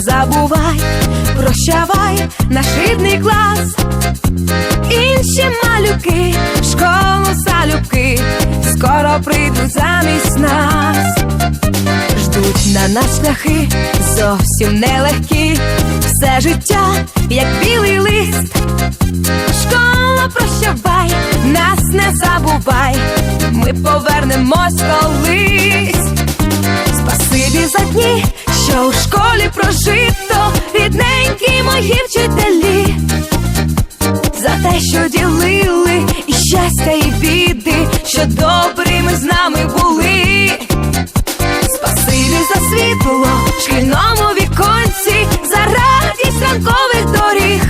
забувай, прощавай, наш рідний клас, інші малюки, в школу залюбки, скоро прийдуть замість нас, ждуть на нас шляхи зовсім нелегкі, все життя, як білий лист. Школа, прощавай, нас не забувай, ми повернемось колись. Спасибі за дні, що у школі прожито, ділили і щастя, і біди, що добрими з нами були. Спасибі за світло в шкільному віконці, за радість ранкових доріг,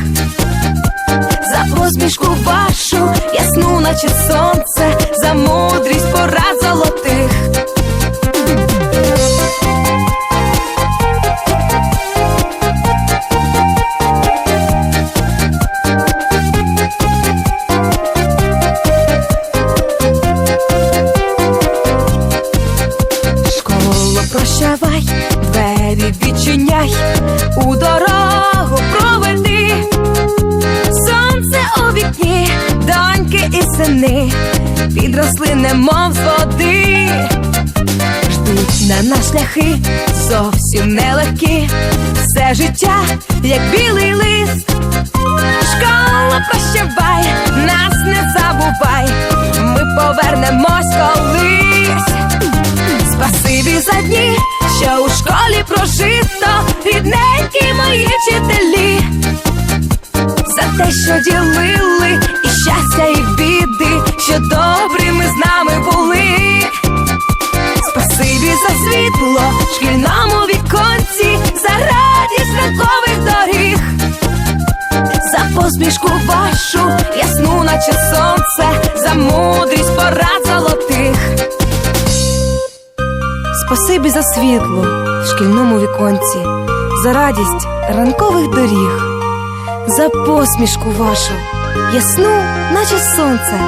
за посмішку вашу, ясну, наче сонце, за мудрість порад золотих. Двері відчиняй, у дорогу проведи, сонце у вікні, доньки і сини, підросли немов з води, ждуть на нас шляхи зовсім нелегкі, все життя, як білий лист. Школа прощавай, нас не забувай, школі прожито, рідненькі мої вчителі, за те, що ділили і щастя, і біди, що добрими з нами були. Спасибі за світло в шкільному віконці, за радість ранкових доріг, за посмішку вашу, ясну, наче сонце, за мудрість Спасибі за світло в шкільному віконці, за радість ранкових доріг, за посмішку вашу, ясну, наче сонце.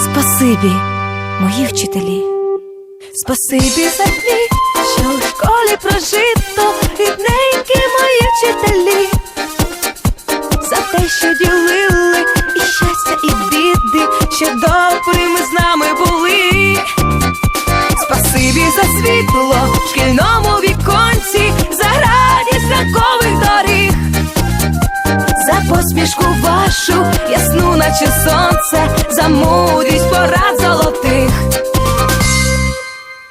Спасибі, мої вчителі. Спасибі за дні, що в школі прожито, рідненькі мої вчителі, за те, що ділили і щастя, і біди, що добрими з за посмішку вашу, ясну, наче мудрість